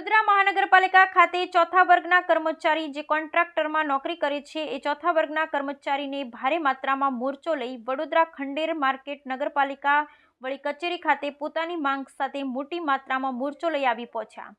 વડોદરા મહાનગરપાલિકા ખાતે ચોથા વર્ગના કર્મચારી જે કોન્ટ્રાક્ટરમાં નોકરી કરે છે, એ ચોથા વર્ગના કર્મચારીને ભારે માત્રામાં મોરચો લઈ વડોદરા ખંડેર માર્કેટ નગરપાલિકા વળી કચેરી ખાતે પોતાની માંગ સાથે મોટી માત્રામાં મોરચો લઈ આવી પહોંચ્યા.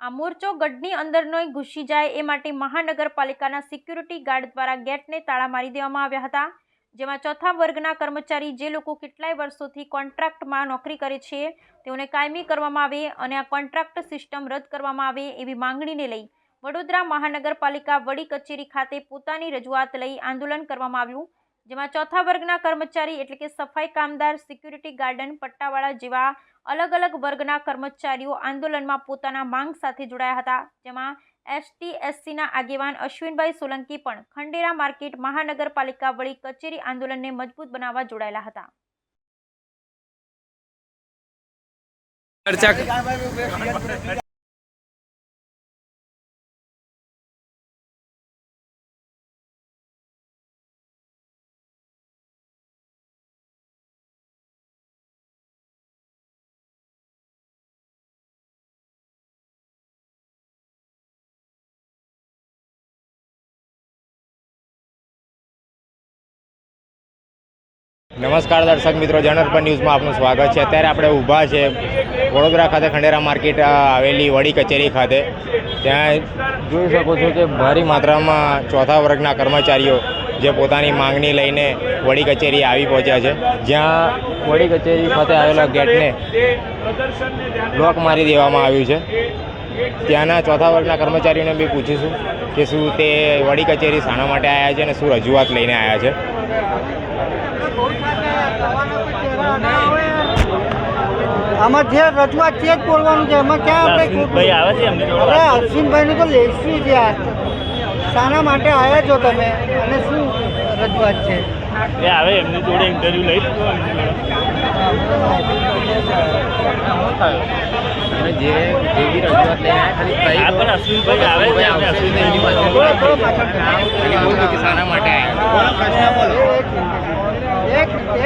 આ મોરચો ગઢની અંદરનો ઘૂસી જાય એ માટે મહાનગરપાલિકાના સિક્યુરિટી ગાર્ડ દ્વારા ગેટને તાળા મારી દેવામાં આવ્યા હતા. જેમાં ચોથા વર્ગના કર્મચારી જે લોકો કેટલાય વર્ષોથી કોન્ટ્રાક્ટમાં નોકરી કરે છે, તેઓને કાયમી કરવામાં આવે અને આ કોન્ટ્રાક્ટ સિસ્ટમ રદ કરવામાં આવે એવી માંગણીને લઈ વડોદરા મહાનગરપાલિકા વડી કચેરી ખાતે પોતાની રજૂઆત લઈ આંદોલન કરવામાં આવ્યું, જેમાં ચોથા વર્ગના કર્મચારી એટલે કે સફાઈ કામદાર, સિક્યુરિટી ગાર્ડન, પટ્ટાવાળા જેવા અલગ અલગ વર્ગના કર્મચારીઓ આંદોલનમાં પોતાના માંગ સાથે જોડાયા હતા, જેમાં એસટી એસસીના આગેવાન અશ્વિનભાઈ સોલંકી પણ ખંડેરા માર્કેટ મહાનગરપાલિકા વળી કચેરી આંદોલનને મજબૂત બનાવવા જોડાયેલા હતા. નમસ્કાર દર્શક મિત્રો જનરપન ન્યૂઝમાં આપનું સ્વાગત છે. અત્યારે આપણે ઊભા છે વડોદરા ખાતે ખંડેરા માર્કેટ આવેલી વડી કચેરી ખાતે. ત્યાં જોઈ શકો છો કે ભારી માત્રામાં ચોથા વર્ગના કર્મચારીઓ જે પોતાની માંગણી લઈને વડી કચેરી આવી પહોંચ્યા છે. જ્યાં વડી કચેરી ખાતે આવેલા ગેટને બ્લોક મારી દેવામાં આવ્યું છે. ત્યાંના ચોથા વર્ગના કર્મચારીઓને બી પૂછીશું કે શું તે વડી કચેરી શાના માટે આવ્યા છે અને શું રજૂઆત લઈને આવ્યા છે. આમાં જે રજૂઆત છે જ બોલવાનું છે. એમાં ક્યાં આપણે હર્ષિતભાઈ આવે છે એમની જોડે અરે વાત. હર્ષિનભાઈને તો લેસી છે આ શાના માટે આવ્યા છો તમે? અને શું રજૂઆત છે? એ આવે એમની જોડે ઇન્ટરવ્યુ લઈ લીધો જે જેવી રજૂઆત લઈને ખાલી શાના માટે આવ્યા એક મિનિટ, એક મિનિટ, એક મિનિટ, એક મિનિટ.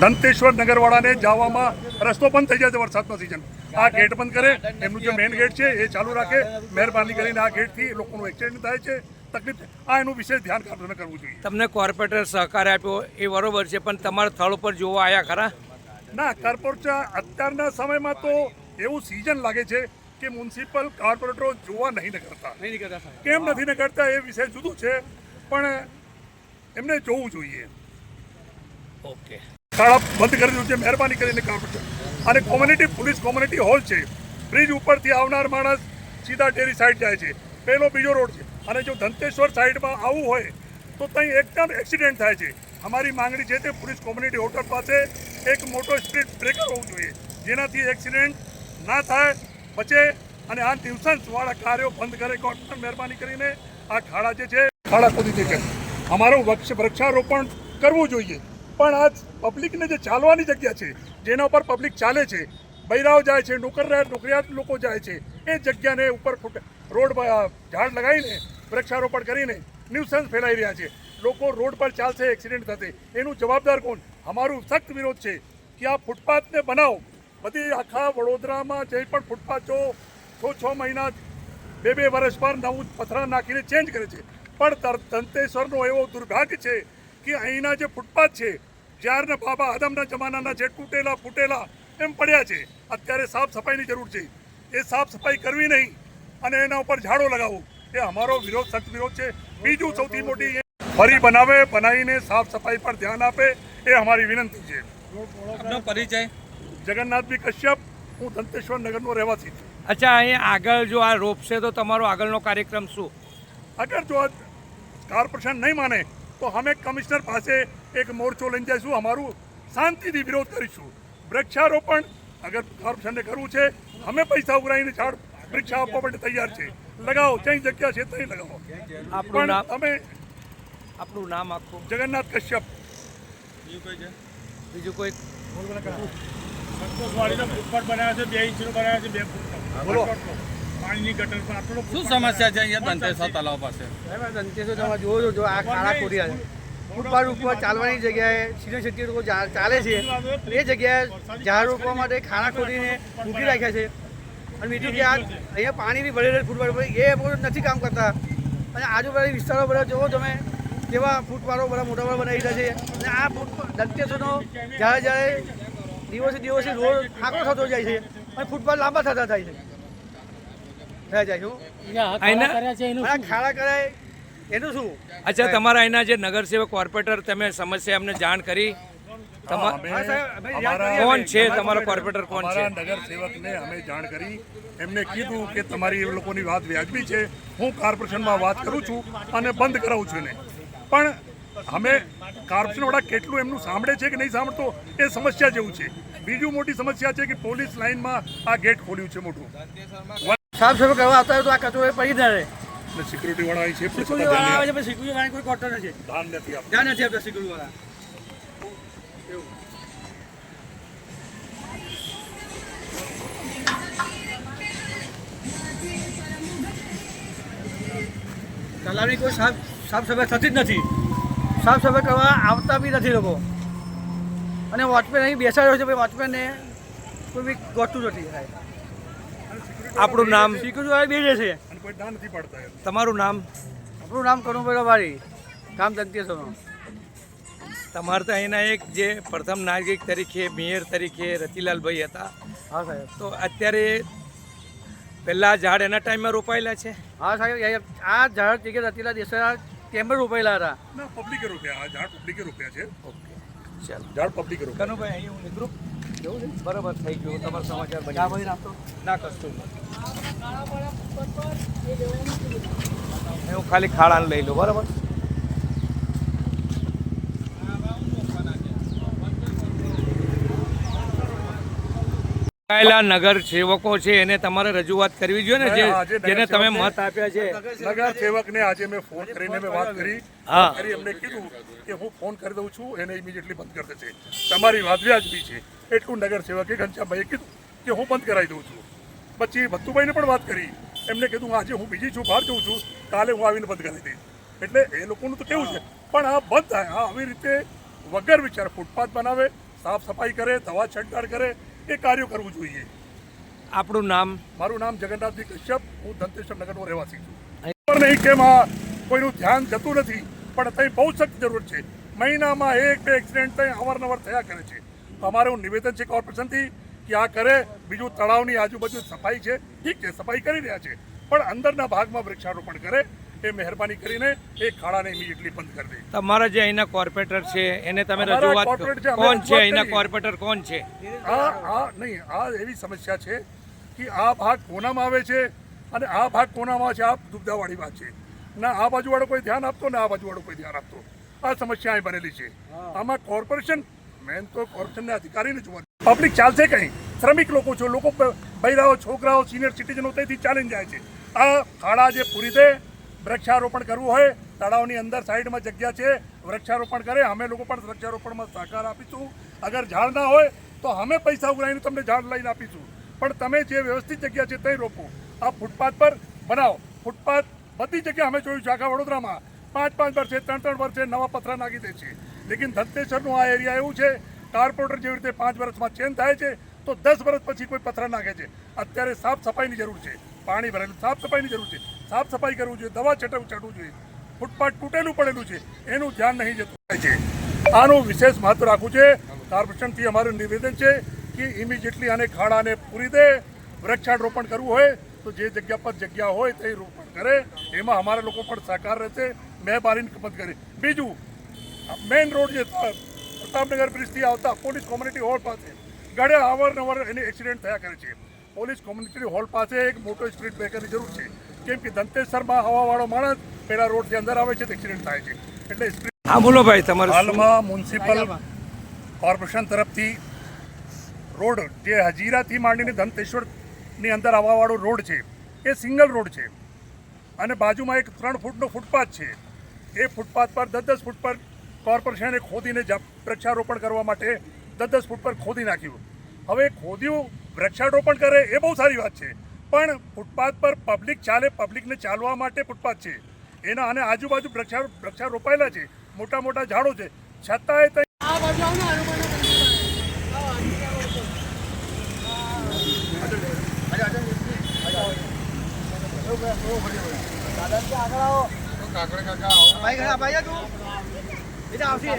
દંતેશ્વર નગરવાળાને જવામાં રસ્તો બંધ થઈ જાય છે વરસાદનો સિઝન આ ગેટ બંધ કરે એમનું જે મેઇન ગેટ છે એ ચાલુ રાખે મહેરબાની કરીને આ ગેટથી લોકોનું એક્સિડન્ટ થાય છે. તકલીફ આ એનું વિશેષ ધ્યાન કાઢીને કરવું જોઈએ. તમને કોર્પોરેટર સહકાર આપ્યો એ બરોબર છે પણ તમારા સ્થળ ઉપર જોવા આવ્યા ખરા? ના કોર્પોરેટર અત્યારના સમયમાં તો એવું સિઝન લાગે છે કે મ્યુનિસિપલ કોર્પોરેટરો જોવા નહીં ને કરતા કેમ નથી ને કરતા એ વિષય જુદું છે પણ એમને જોવું જોઈએ. ઓકે. શાળા બંધ કરી દીધું છે મહેરબાની કરીને કોર્પોરેટર અને કોમ્યુનિટી પોલીસ કોમ્યુનિટી હોલ છે. બ્રિજ ઉપરથી આવનાર માણસ સીધા ડેરી સાઈડ જાય છે. પહેલો બીજો રોડ છે. અને જો ધંતેશ્વર સાઈડમાં આવવું હોય તો ત્યાં એકદમ એક્સિડન્ટ થાય છે. અમારી માંગણી છે તે પોલીસ કોમ્યુનિટી હોટલ પાસે એક મોટો સ્પીડ બ્રેકર હોવું જોઈએ. જેનાથી એક્સિડન્ટ ના થાય બચે અને આ ન્યુસન્સવાળા કાર્યો બંધ કરે ગવર્મેન્ટ મહેરબાની કરીને આ ખાડા જે છે, ખાડા ખોદી દે અમારું વૃક્ષ વૃક્ષારોપણ કરવું જોઈએ. પણ આજ પબ્લિકને જે ચાલવાની જગ્યા છે, જેના ઉપર પબ્લિક ચાલે છે, બૈરાઓ જાય છે, નોકર નોકરિયાત લોકો જાય છે, એ જગ્યાને ઉપર રોડ ઝાડ લગાવીને, વૃક્ષારોપણ કરીને ન્યુસન્સ ફેલાઈ રહ્યા છે. લોકો રોડ પર ચાલશે, એક્સિડન્ટ થશે. એનું જવાબદાર કોણ? અમારું સખ્ત વિરોધ છે કે આ ફૂટપાથને બનાવો. બધી આખા વડોદરામાં જે પણ ફૂટપાથો છ છ મહિના, બે બે વર્ષ પર નવું પથરા નાખીને ચેન્જ કરે છે. પણ દંતેશ્વરનો એવો દુર્ભાગ્ય છે કે અહીંના જે ફૂટપાથ છે, જ્યારના બાબા આદમના જમાનાના જે તૂટેલા, ફૂટેલા એમ પડ્યા છે, અત્યારે સાફ સફાઈની જરૂર છે. એ સાફ સફાઈ કરવી નહીં અને એના ઉપર ઝાડો લગાવવું. એ અમારો વિરોધ, સખ્ત વિરોધ છે. બીજું સૌથી મોટી ફરી બનાવે, બનાવીને સાફ સફાઈ પર ધ્યાન આપે, એ અમારી વિનંતી છે. પરિચય? જગન્નાથભાઈ કશ્યપ હું દંતેશ્વર નગરનો રહેવાસી છું. અચ્છા અહીં આગળ જો આ રોપશે તો તમારો આગળનો કાર્યક્રમ શું? અગર જો કોર્પોરેશન નહીં માને તો અમે કમિશનર પાસે એક મોરચો લઈને જઈશું અમારું શાંતિથી વિરોધ કરીશું. વૃક્ષારોપણ અગર કોર્પોરેશનને કરવું છે અમે પૈસા ઉઘરાઈને ઝાડ વૃક્ષ આપવા માટે તૈયાર છે. લગાવો ત્યાં જગ્યા છે ત્યાં લગાવો. આપણું પણ નામ? તમે આપણું નામ આખું? જગન્નાથ કશ્યપ. બીજું કોઈ બીજું કોઈ? સંતોષવાડીનો ફૂટપાથ બનાવ્યો છે બે ઇંચનો બનાવ્યો છે બે ફૂટનો. બોલો. પાણીની ગટર પર આટલો શું સમસ્યા છે? અહીંયા દંતેશ્વર તલાવ પાસે. દંતેશ્વર તમે જોવો જો આ ખાડા ખોદ્યા છે. ફૂટપાથ ઉપર ચાલવાની જગ્યાએ સિનિયર સિટીઝન લોકો ચાલે છે. એ જગ્યાએ ઝાડ રોપવા માટે ખાડા ખોદીને મૂકી રાખ્યા છે. અને બીજું કે આ અહીંયા પાણી બી ભરેલું ફૂટપાથ પર એ બધું નથી કામ કરતા. અને આજુબાજુ વિસ્તારો બધા જોવો તમે કેવા ફૂટપાથો બધા મોટા મોટા બનાવી રહ્યા છે. અને આ ફૂટ દંતેશ્વરનો જ્યારે જ્યારે દિવસે દિવસે રોડ આંકડો થતો જાય છે અને ફૂટપાથ લાંબા થતા થાય છે. થયા જાય ખાડા કરાય એનું શું? અચ્છા તમારા અહીંના જે નગરસેવક કોર્પોરેટર તમે સમસ્યા એમને જાણ કરી? કોણ છે? તમારો કોર્પોરેટર કોણ છે? નગરસેવકને અમે જાણ કરી. એમને કીધું કે તમારી એ લોકોની વાત વ્યાજબી છે. હું કોર્પોરેશનમાં વાત કરું છું અને બંધ કરાવું છું એને. પણ અમે કોર્પોરેશનવાળા કેટલું એમનું સાંભળે છે કે નહીં સાંભળતો એ સમસ્યા જેવું છે. બીજું મોટી સમસ્યા છે કે પોલીસ લાઇનમાં આ ગેટ ખોલ્યું છે મોટું. સાફ સફાઈ કરવા આવતા હોય તો આ કચરો એ પડી ના રહે. સિક્યુરિટી વાળા અહીં છે સિક્યુરિટી વાળા આવે છે સિક્યુરિટી વાળા કોઈ કોટર નથી. ધ્યાન નથી આપતા. ધ્યાન નથી આપતા સિક્યુરિટી વાળા. તલાવની કોઈ સાફ સાફ સફાઈ થતી જ નથી. સાફ સફાઈ કરવા આવતા બી નથી લોકો. અને વોચમેન અહીં બેસાડ્યો છે ભાઈ વોચમેનને કોઈ બી ગોતું નથી આપણું નામ સિક્યુરિટી બેસે છે. તમારું નામ? આપણું નામ કરુણભાઈ કામ ગામ દંતેશ્વરનો તમારે તો અહીંના એક જે પ્રથમ નાગરિક તરીકે મેયર તરીકે રતિલાલભાઈ હતા. હા સાહેબ. તો અત્યારે પહેલાં ઝાડ એના ટાઈમમાં રોપાયેલા છે? હા સાહેબ આ ઝાડ ટિકિટ રતિલાલ દેસાઈ કેમ્બર રોપાયેલા હતા? ના પબ્લિકે રોપ્યા આ ઝાડ પબ્લિકે રોપ્યા છે. ઓકે ચાલો. ઝાડ પબ્લિકે રોપ્યા કનુભાઈ અહીં હું નીકળું જવું છે. બરાબર થઈ ગયું. તમારો સમાચાર બની ગયો. ના કશું. હું ખાલી ખાડાને લઈ લઉં બરાબર? ચૂંટાયેલા નગર સેવકો છે એને તમારે રજૂઆત કરવી જોઈએ ને જે જેને તમે મત આપ્યા છે. નગર સેવકને આજે મેં ફોન કરીને મેં વાત કરી. હા. કરી એમને કીધું કે હું ફોન કરી દઉં છું એને ઇમિડિયેટલી બંધ કરી દેશે તમારી વાત વ્યાજબી છે. એટલું નગર સેવકે ઘનશ્યામભાઈએ કીધું કે હું બંધ કરાવી દઉં છું. પછી ભત્તુભાઈને પણ વાત કરી. એમને કીધું આજે હું બીજી છું બહાર જઉં છું. કાલે હું આવીને બંધ કરી દઈશ. એટલે એ લોકોનું તો કેવું છે પણ આ બંધ થાય. આ આવી રીતે વગર વિચાર ફૂટપાથ બનાવે સાફ સફાઈ કરે દવા છંટકાવ કરે એ કાર્યો કરવું જોઈએ? આપણું નામ? મારું નામ જગન્નાથજી કશ્યપ. હું ધનતેશ્વર નગરનો રહેવાસી છું. ખબર નહીં કેમ આ કોઈનું ધ્યાન જતું નથી પણ ત્યાં બહુ સખ્ત જરૂર છે. મહિનામાં એક બે એક્સિડન્ટ ત્યાં અવારનવાર થયા કરે છે. અમારું નિવેદન છે કોર્પોરેશનથી કે આ કરે બીજું તળાવની આજુબાજુ સફાઈ છે. ઠીક છે સફાઈ કરી રહ્યા છે. પણ અંદરના ભાગમાં વૃક્ષારોપણ કરે. એ મહેરબાની કરીને એ ખાડાને ઇમિડિયેટલી બંધ કરી દે. તમારા જે અહીંના કોર્પોરેટર છે એને તમે રજૂઆત કોણ છે અહીંના કોર્પોરેટર કોણ છે? આ આ નહીં આ એવી સમસ્યા છે કે આ ભાગ કોનામાં આવે છે અને આ ભાગ કોનામાં છે આ દુબદાવાળી વાત છે. ના આ બાજુવાળો કોઈ ધ્યાન આપતો ને આ બાજુવાળો કોઈ ધ્યાન આપતો. આ સમસ્યા અહીં બનેલી છે. આમાં કોર્પોરેશન મેન તો કોર્પોરેશનના અધિકારીને જોવા પબ્લિક ચાલશે કંઈ? શ્રમિક લોકો છો લોકો બૈરાઓ છોકરાઓ સિનિયર સિટીઝનો તેથી ચાલીને જાય છે. આ ખાડા જે પૂરી દે વૃક્ષારોપણ કરવું હોય, તળાવની અંદર સાઈડમાં જગ્યા છે, વૃક્ષારોપણ કરે, અમે લોકો પણ વૃક્ષારોપણમાં સહકાર આપીશું. અગર ઝાડ ના હોય, તો અમે પૈસા ઉઘરાઈને તમને ઝાડ લઈને આપીશું. પણ તમે જે વ્યવસ્થિત જગ્યા છે તે રોપો. આ ફૂટપાથ પર બનાવો. ફૂટપાથ બધી જગ્યા અમે જોયું છે, આખા વડોદરામાં. પાંચ પાંચ વર્ષે, ત્રણ ત્રણ વર્ષે નવા પથરા નાખી દે છે. લેકિન ધંતેશ્વરનું આ એરિયા એવું છે કાર્પોરેટર જેવી રીતે પાંચ વર્ષમાં ચેન્જ થાય છે, તો દસ વર્ષ પછી કોઈ પથરા નાખે છે. અત્યારે સાફ સફાઈની જરૂર છે. પાણી ભરેલું સાફ સફાઈની જરૂર છે. સાફ સફાઈ કરવું જોઈએ, દવા છટવું ચડવું જોઈએ, ફૂટપાથ તૂટેલું પડેલું છે, એનું ધ્યાન નહીં જતું થાય છે. આનું વિશેષ મહત્વ રાખવું છે. કોર્પોરેશનથી અમારું નિવેદન છે કે ઇમિજિએટલી આને ખાડાને પૂરી દે, વૃક્ષારોપણ કરવું હોય તો જે જગ્યા પર જગ્યા હોય તે રોપણ કરે, એમાં અમારા લોકો પણ સહકાર રહેશે મહેરબાની ખપત કરે. બીજું, મેઇન રોડ જે પ્રતાપનગર બ્રિજથી આવતા પોલીસ કોમ્યુનિટી હોલ પાસે ગળે અવારનવાર એને એક્સિડન્ટ થયા કરે છે. પોલીસ કોમ્યુનિટી હોલ પાસે એક મોટો સ્ટ્રીટ બ્રેકરની જરૂર છે. કેમ કે ધંતેશ્વરમાં હવાવાળો માણસ પેલા રોડથી અંદર આવે છે તો એક્સિડન્ટ થાય છે. એટલે હા બોલો ભાઈ તમારે હાલમાં મ્યુનિસિપલ કોર્પોરેશન તરફથી રોડ જે હજીરાથી માંડીને ધનતેશ્વરની અંદર આવવાવાળો રોડ છે એ સિંગલ રોડ છે. અને બાજુમાં એક ત્રણ ફૂટનો ફૂટપાથ છે. એ ફૂટપાથ પર દસ દસ ફૂટ પર કોર્પોરેશને ખોદીને વૃક્ષારોપણ કરવા માટે દસ દસ ફૂટ પર ખોદી નાખ્યું. હવે ખોદ્યું વૃક્ષારોપણ કરે એ બહુ સારી વાત છે. પણ ફૂટપાથ પર પબ્લિક ચાલે પબ્લિકને ચાલવા માટે ફૂટપાથ છે. એના અને આજુબાજુ વૃક્ષા વૃક્ષા રોપાયેલા છે. મોટા મોટા ઝાડો છે. છતાંય ત્યાં ભાઈ ઘણા ભાઈ જા તું. એટલે આવશે અરે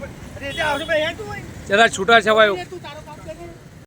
પણ અરે એટલે આવશે ભાઈ અહીંયા તું હોય. જરા છૂટા છવાયો.